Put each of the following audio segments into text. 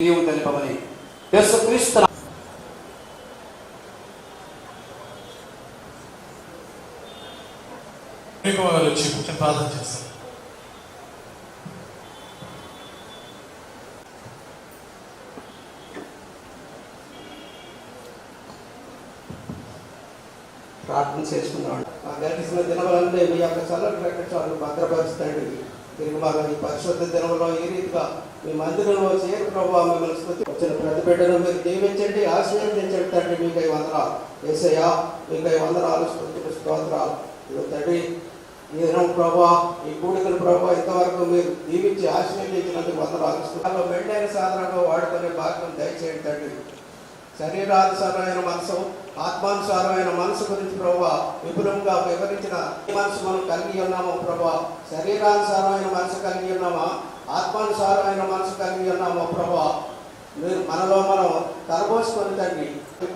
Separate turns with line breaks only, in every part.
నీవు తెలుపమని యేసుక్రీస్తు
మీకు వారు వచ్చి కూర్చొని ప్రార్థన
చేసుకుందాం ఆ గడిచిన దినములన్నీ మీ యొక్క చల్లటి ప్రకటనలు భద్రపరుస్తాడు. తిరిగి మాకు ఈ పరిశుద్ధ దినంలో ఈ రీతిగా మీ మందిరంలో చేరు ప్రభావ మిమ్మల్ని స్థుతి వచ్చిన ప్రతి బిడ్డను మీరు దీవించండి ఆశీర్వదించండి తండ్రి మీకై వందరాలు ఏసయ్యా మీకై వందరాలు స్తుతులు స్తోత్రాలు. ఇదిగో తండ్రి ఈ దినం ప్రభా ఈ కూడికల ప్రభా ఇంతవరకు మీరు దీవించి ఆశీర్వదించినందుకు వందరాలు స్తుతులు మెండైన సాధనంగా వాడుకునే భాగ్యం దయచేయండి తండ్రి. శరీరానుసారమైన మనసు ఆత్మానుసారమైన మనసు గురించి ప్రభా విపులంగా వివరించిన ఈ మనసు మనం కలిగి ఉన్నాము ప్రభా శరీరానుసారమైన మనసు కలిగి ఉన్నామా? ఆత్మానుసారమైన మనసు కలిగి ఉన్నామో ప్రభావ మీరు మనలో మనం తలబోసుకొని తండ్రి మీ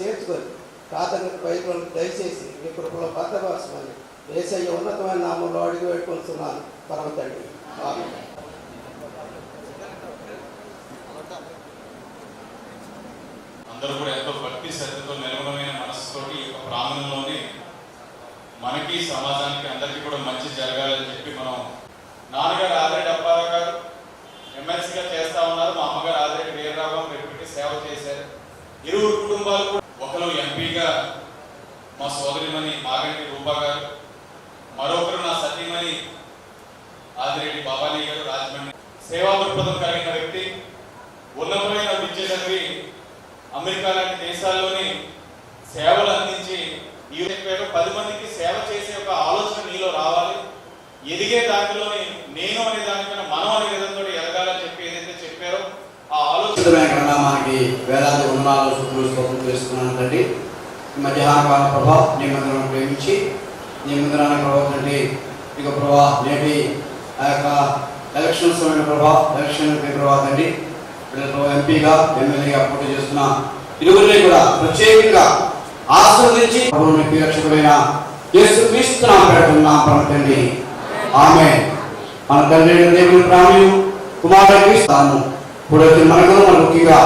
చేర్చుకొని ప్రాథమిక పైకొని దయచేసి మీ కృపలో భద్రపరచమని దేశయ్య ఉన్నతమైన నామంలో అడిగి పెట్టుకుంటున్నాను పరమ తండ్రి.
అందరూ కూడా ఎంతో భక్తి శ్రద్ధతో నిర్మలమైన మనసుతోటి ఈ యొక్క ప్రాంగణంలోనే మనకి సమాజానికి అందరికీ కూడా మంచి జరగాలని చెప్పి మనం నాన్నగారు ఆదిరెడ్డి అప్పారావు గారు ఎమ్మెల్సీగా చేస్తా ఉన్నారు. మా అమ్మగారు ఆదిరెడ్డి వీరరావు పెట్టి సేవ చేశారు. ఇరువురు కుటుంబాలు కూడా ఒకరు ఎంపీగా మా సోదరిమణి మాగంటి రూపా గారు మరొకరు నా సతీమణి ఆదిరెడ్డి బాబాలి గారు రాజమండ్రి. సేవా దృక్పథం కలిగిన వ్యక్తి ఉన్నతమైన విద్య చదివి అమెరికా లాంటి దేశాల్లోని సేవలు అందించి ఈ చెప్పారు పది మందికి సేవ చేసే ఒక ఆలోచన నీలో రావాలి. ఎదిగే దానిలోని నేను అనే దానికన్నా మనం అనే విధంతో ఎదగాలని చెప్పి ఏదైతే చెప్పారో ఆ ఆలోచన
మనకి వేలాది ఉన్నాలు శుభ్రులు స్తోత్రం చేస్తున్నాను తండ్రి. మధ్యాహ్న కాల ప్రభా నీ మందిరం ప్రేమించి నీ మందిరాన్ని తండ్రి ఇక ప్రభా నేటి ఆ యొక్క ఎలక్షన్ ప్రభా ఎలక్షన్ ప్రభావ తండ్రి ఎంపీగా ఎమ్మెల్యేగా పోటీ చేస్తున్న ఇరువురిని కూడా ప్రత్యేకంగా ఆస్వాదించి ప్రభువుని ప్రియరక్షకుడైన యేసు క్రీస్తు పెడుతున్నాం పరమ ఆమె మన తండ్రి దేవుని ప్రాణ్యం కుమారుడికి క్రీస్తాను ఇప్పుడు మనకు మన ముఖ్యంగా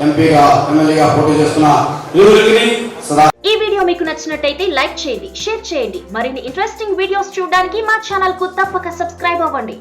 ఎంపీగా ఎమ్మెల్యేగా పోటీ చేస్తున్న ఇరువురికి సదా
ఈ వీడియో మీకు నచ్చినట్టయితే లైక్ చేయండి షేర్ చేయండి. మరిన్ని ఇంట్రెస్టింగ్ వీడియోస్ చూడడానికి మా ఛానల్కు తప్పక సబ్స్క్రైబ్ అవ్వండి.